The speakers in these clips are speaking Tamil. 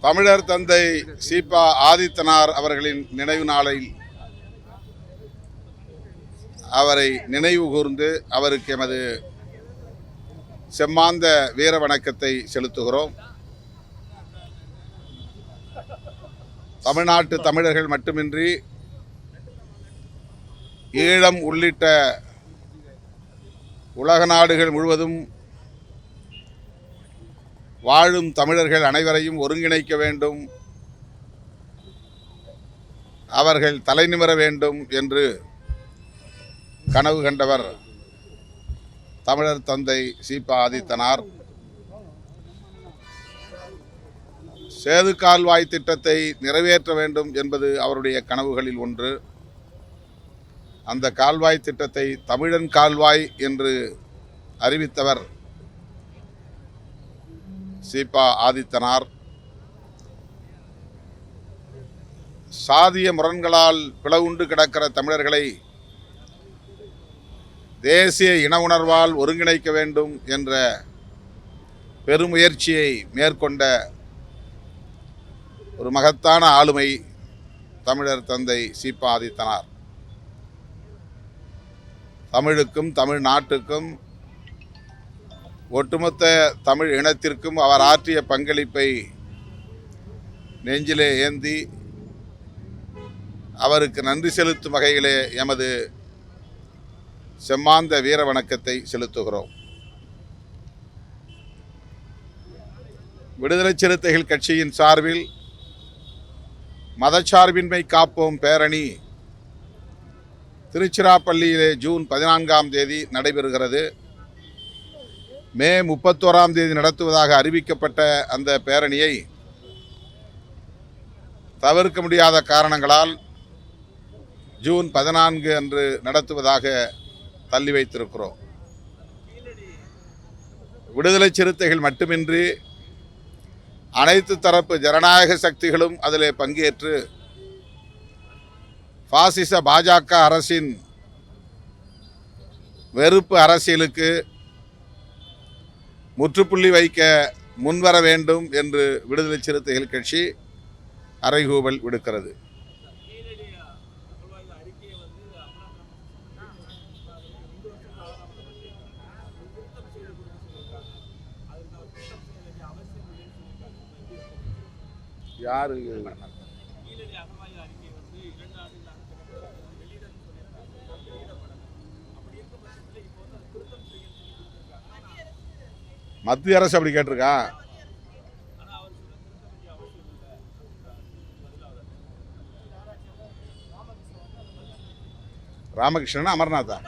தமிழர் தந்தை சீபா ஆதித்தனார் அவர்களின் நினைவு நாளில் அவரை நினைவு கூர்ந்து அவருக்கு எமது செம்மாந்த வீர வணக்கத்தை செலுத்துகிறோம். தமிழ்நாட்டு தமிழர்கள் மட்டுமின்றி ஈழம் உள்ளிட்ட உலக நாடுகள் முழுவதும் வாழும் தமிழர்கள் அனைவரையும் ஒருங்கிணைக்க வேண்டும். அவர்கள் தலை நிமிர வேண்டும் என்று கனவு கண்டவர் தமிழர் தந்தை சீபா ஆதித்தனார். சேது கால்வாய் திட்டத்தை நிறைவேற்ற வேண்டும் என்பது அவருடைய கனவுகளில் ஒன்று. அந்த கால்வாய் திட்டத்தை தமிழன் கால்வாய் என்று அறிவித்தவர் சீபா ஆதித்தனார். சாதிய முரண்களால் பிளவுண்டு கிடக்கிற தமிழர்களை தேசிய இன உணர்வால் ஒருங்கிணைக்க வேண்டும் என்ற பெருமுயற்சியை மேற்கொண்ட ஒரு மகத்தான ஆளுமை தமிழர் தந்தை சீபா ஆதித்தனார். தமிழுக்கும் தமிழ் நாட்டுக்கும் ஒட்டுமொத்த தமிழ் இனத்திற்கும் அவர் ஆற்றிய பங்களிப்பை நெஞ்சிலே ஏந்தி அவருக்கு நன்றி செலுத்தும் வகையிலே எமது செம்மாந்த வீர வணக்கத்தை செலுத்துகிறோம். விடுதலை சிறுத்தைகள் கட்சியின் சார்பில் மதச்சார்பின்மை காப்போம் பேரணி திருச்சிராப்பள்ளியிலே ஜூன் பதினான்காம் தேதி நடைபெறுகிறது. மே முப்பத்தோராம் தேதி நடத்துவதாக அறிவிக்கப்பட்ட அந்த பேரணியை தவிர்க்க முடியாத காரணங்களால் ஜூன் பதினான்கு அன்று நடத்துவதாக தள்ளி வைத்திருக்கிறோம். விடுதலை சிறுத்தைகள் மட்டுமின்றி அனைத்து தரப்பு ஜனநாயக சக்திகளும் அதில் பங்கேற்று பாசிச பாஜக அரசின் வெறுப்பு அரசியலுக்கு முற்றுப்புள்ளி வைக்க முன்வர வேண்டும் என்று விடுதலை சிறுத்தைகள் கட்சி அறைகூவல் விடுக்கிறது. யாரு மத்திய அரசு அப்படி கேட்டிருக்கா? ராமகிருஷ்ணன் அமர்நாதா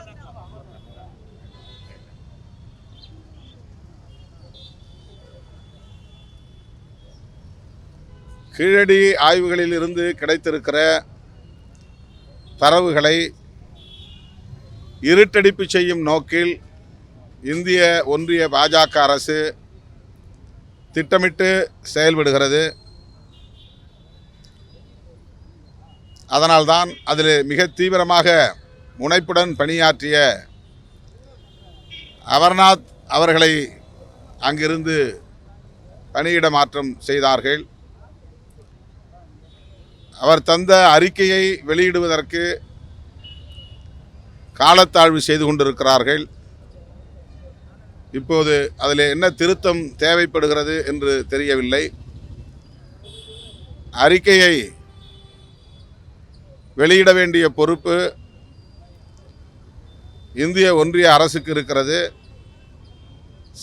கீழடி ஆய்வுகளில் இருந்து கிடைத்திருக்கிற தரவுகளை இருட்டடிப்பு செய்யும் நோக்கில் இந்திய ஒன்றிய பாஜக அரசு திட்டமிட்டு செயல்படுகிறது. அதனால்தான் அதில் மிக தீவிரமாக முனைப்புடன் பணியாற்றிய அமர்நாத் அவர்களை அங்கிருந்து பணியிட மாற்றம் செய்தார்கள். அவர் தந்த அறிக்கையை வெளியிடுவதற்கு காலத்தாழ்வு செய்து கொண்டிருக்கிறார்கள். இப்போது அதில் என்ன திருத்தம் தேவைப்படுகிறது என்று தெரியவில்லை. அறிக்கையை வெளியிட வேண்டிய பொறுப்பு இந்திய ஒன்றிய அரசுக்கு இருக்கிறது.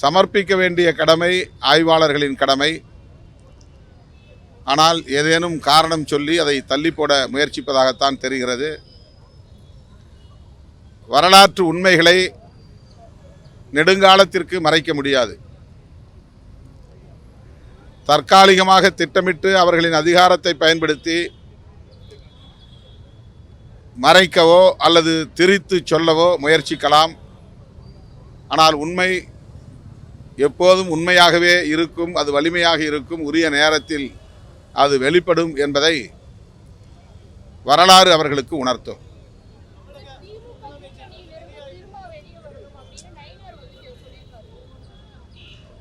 சமர்ப்பிக்க வேண்டிய கடமை ஆய்வாளர்களின் கடமை. ஆனால் ஏதேனும் காரணம் சொல்லி அதை தள்ளி போட முயற்சிப்பதாகத்தான் தெரிகிறது. வரலாற்று உண்மைகளை நெடுங்காலத்திற்கு மறைக்க முடியாது. தற்காலிகமாக திட்டமிட்டு அவர்களின் அதிகாரத்தை பயன்படுத்தி மறைக்கவோ அல்லது திரித்து சொல்லவோ முயற்சிக்கலாம். ஆனால் உண்மை எப்போதும் உண்மையாகவே இருக்கும் அது வலிமையாக இருக்கும் உரிய நேரத்தில் அது வெளிப்படும் என்பதை வரலாறு அவர்களுக்கு உணர்த்தும்.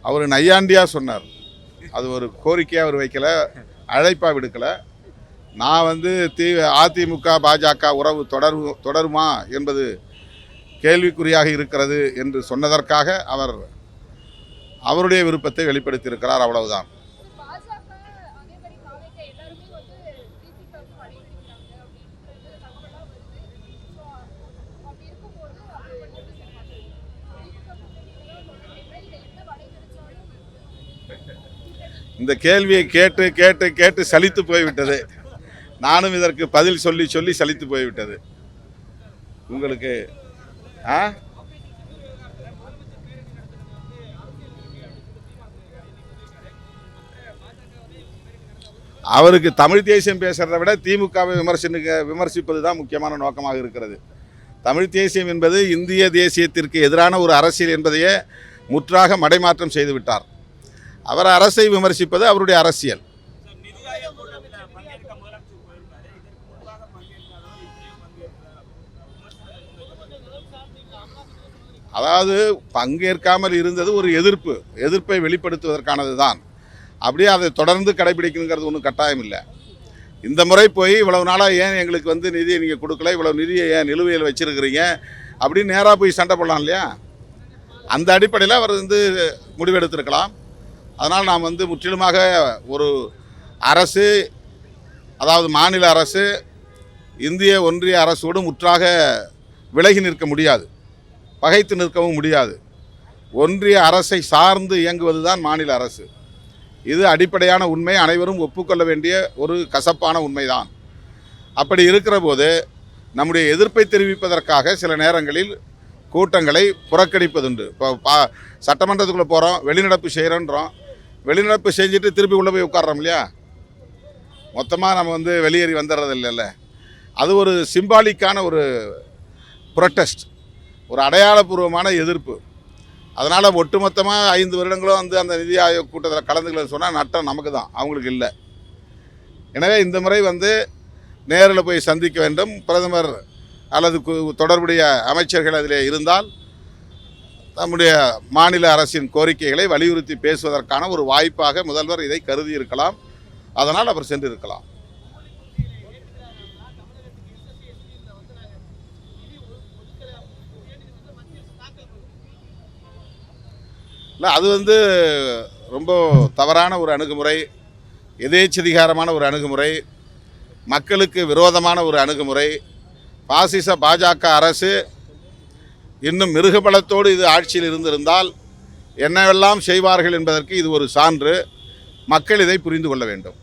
அவர் நையாண்டியாக சொன்னார். அது ஒரு கோரிக்கையாக அவர் வைக்கலை அழைப்பாக விடுக்கலை. நான் வந்து தி அதிமுக பாஜக உறவு தொடரு தொடருமா என்பது கேள்விக்குறியாக இருக்கிறது என்று சொன்னதற்காக அவர் அவருடைய விருப்பத்தை வெளிப்படுத்தியிருக்கிறார் அவ்வளவுதான் பாஜக அதே மாதிரி காலைக்கு எல்லாருமே வந்து பிஜேபி வந்து படையெடுக்கிறாங்க அப்படின்றது தகவலாம் வருது ஸோ அப்படி இருக்கும்போது அது வந்து திமுக கூட்டணியில தான் சொல்றீங்க இதை என்ன வலைகடிச்சாலும் இந்த கேள்வியை கேட்டு கேட்டு கேட்டு சலித்து போய்விட்டது. நானும் இதற்கு பதில் சொல்லி சொல்லி சலித்து போய்விட்டது. உங்களுக்கு ஆ? அவருக்கு தமிழ் தேசியம் பேசுகிறத விட திமுகவை விமர்சனுக்கு விமர்சிப்பது தான் முக்கியமான நோக்கமாக இருக்கிறது. தமிழ் தேசியம் என்பது இந்திய தேசியத்திற்கு எதிரான ஒரு அரசியல் என்பதையே முற்றாக மடைமாற்றம் செய்துவிட்டார் அவர் அரசை விமர்சிப்பது அவருடைய அரசியல். அதாவது பங்கேற்காமல் இருந்தது ஒரு எதிர்ப்பு. எதிர்ப்பை வெளிப்படுத்துவதற்கானது தான். அப்படியே அதை தொடர்ந்து கடைபிடிக்கணுங்கிறது ஒன்றும் கட்டாயம் இல்லை. இந்த முறை போய் இவ்வளவு நாளாக ஏன் எங்களுக்கு வந்து நிதியை நீங்கள் கொடுக்கல? இவ்வளவு நிதியை ஏன் நிலுவையில் வச்சிருக்கிறீங்க? அப்படின்னு நேராக போய் சண்டை போடலாம் இல்லையா? அந்த அடிப்படையில் அவர் வந்து முடிவெடுத்திருக்கலாம். அதனால் நாம் வந்து முற்றிலுமாக ஒரு அரசு அதாவது மாநில அரசு இந்திய ஒன்றிய அரசோடு முற்றாக விலகி நிற்க முடியாது. பகைத்து நிற்கவும் முடியாது. ஒன்றிய அரசை சார்ந்து இயங்குவது தான் மாநில அரசு. இது அடிப்படையான உண்மை. அனைவரும் ஒப்புக்கொள்ள வேண்டிய ஒரு கசப்பான உண்மைதான் அப்படி இருக்கிற போது நம்முடைய எதிர்ப்பை தெரிவிப்பதற்காக சில நேரங்களில் கூட்டங்களை புறக்கணிப்பதுண்டு. இப்போ பா சட்டமன்றத்துக்குள்ளே போகிறோம் வெளிநடப்பு செய்கிறோன்றோம் வெளிநடப்பு செஞ்சுட்டு திருப்பி உள்ளே போய் உட்காடுறோம் இல்லையா? மொத்தமாக நம்ம வந்து வெளியேறி வந்துடுறது இல்லைல்ல. அது ஒரு சிம்பாலிக்கான ஒரு ப்ரொட்டஸ்ட் ஒரு அடையாளபூர்வமான எதிர்ப்பு. அதனால் ஒட்டுமொத்தமாக ஐந்து வருடங்களும் வந்து அந்த நிதி ஆயோக் கூட்டத்தில் கலந்துக்கலன்னு சொன்னால் நட்டம் நமக்கு தான் அவங்களுக்கு இல்லை. எனவே இந்த முறை வந்து நேரில் போய் சந்திக்க வேண்டும். பிரதமர் அல்லது கு- தொடர்புடைய அமைச்சர்கள் அதில் இருந்தால் நம்முடைய மாநில அரசின் கோரிக்கைகளை வலியுறுத்தி பேசுவதற்கான ஒரு வாய்ப்பாக முதல்வர் இதை கருதி இருக்கலாம் அதனால் அவர் சென்றிருக்கலாம். இல்லை அது வந்து ரொம்ப தவறான ஒரு அணுகுமுறை எதேச்சதிகாரமான ஒரு அணுகுமுறை மக்களுக்கு விரோதமான ஒரு அணுகுமுறை பாசிச பாஜக அரசு இன்னும் மிருகபலத்தோடு இது ஆட்சியில் இருந்திருந்தால் என்னவெல்லாம் செய்வார்கள் என்பதற்கு இது ஒரு சான்று. மக்கள் இதை புரிந்து கொள்ள வேண்டும்.